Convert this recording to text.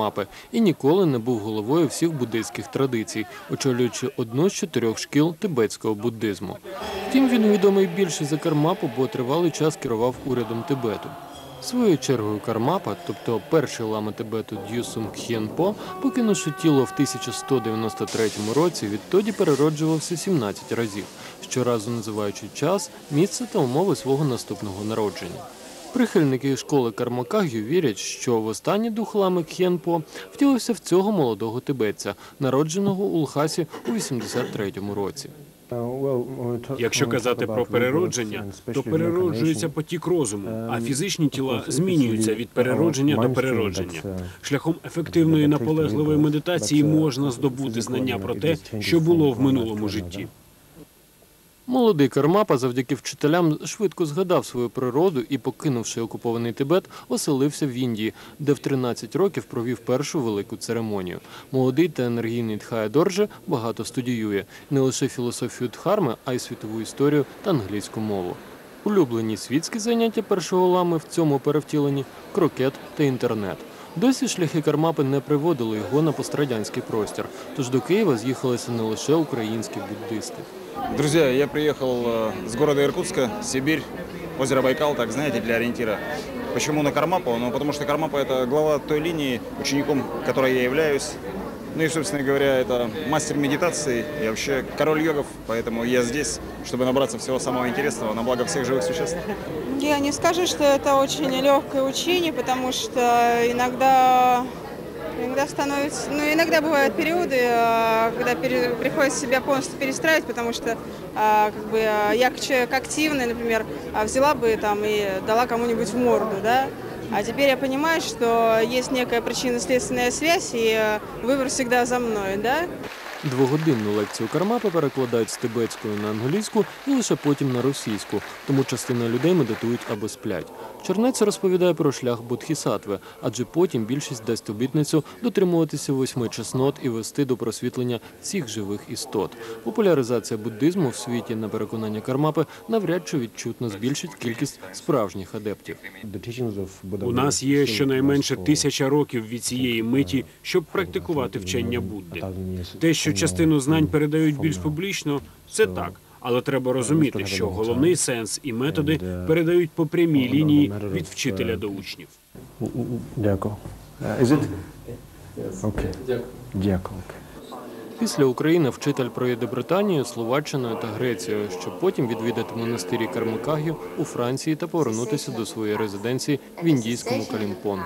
Кармапи і ніколи не був головою всіх буддийських традицій, очолюючи одну з чотирьох шкіл тибетського буддизму. Втім, він відомий більше за Кармапу, бо тривалий час керував урядом Тибету. Своєю чергою Кармапа, тобто перший лама Тибету Д'юсум Кхєнпо, покинувши тіло в 1193 році, відтоді перероджувався 17 разів, щоразу називаючи час, місце та умови свого наступного народження. Прихильники школи Кармакагю вірять, що востаннє дух лами Кхєнпо втілився в цього молодого тибетця, народженого у Лхасі у 83-му році. Якщо казати про переродження, то перероджується потік розуму, а фізичні тіла змінюються від переродження до переродження. Шляхом ефективної наполегливої медитації можна здобути знання про те, що було в минулому житті. Молодий Кармапа завдяки вчителям швидко згадав свою природу і, покинувши окупований Тибет, оселився в Індії, де в 13 років провів першу велику церемонію. Молодий та енергійний Дхая Дорже багато студіює не лише філософію дхарми, а й світову історію та англійську мову. Улюблені світські заняття першого лами в цьому перевтіленні крокет та інтернет. Досі шляхи Кармапи не приводили його на пострадянський простір, тож до Києва з'їхалися не лише українські буддисти. Друзі, я приїхав з міста города Сибір, озеро Байкал, так знаєте, для орієнтира. Почему на Кармапу? Ну, потому что Кармапа это глава той линии, учеником которой я являюсь. Ну и, собственно говоря, это мастер медитации и вообще король йогов, поэтому я здесь, чтобы набраться всего самого интересного на благо всех живых существ. Я не скажу, что это очень легкое учение, потому что иногда, иногда становится, ну иногда бывают периоды, а, когда пере- приходится себя полностью перестраивать, потому что а, как бы а, я как человек активный, например, а, взяла бы там и дала кому-нибудь в морду, да. А теперь я понимаю, что есть некая причинно-следственная связь, и выбор всегда за мной, да. Двогодинну лекцію Кармапи перекладають з тибетської на англійську і лише потім на російську, тому частина людей медитують або сплять. Чернець розповідає про шлях Бодхісатви, адже потім більшість дасть обітницю дотримуватися восьми чеснот і вести до просвітлення всіх живих істот. Популяризація буддизму в світі, на переконання Кармапи, навряд чи відчутно збільшить кількість справжніх адептів. У нас є щонайменше тисяча років від цієї миті, щоб практикувати вчення Будди. Те, що частину знань передають більш публічно, це так. Але треба розуміти, що головний сенс і методи передають по прямій лінії від вчителя до учнів. Дякую. Is it? Окей. Дякую. Після України вчитель проїде Британією, Словаччиною та Грецією, щоб потім відвідати монастирі Кармакагів у Франції та повернутися до своєї резиденції в індійському Калімпонгу.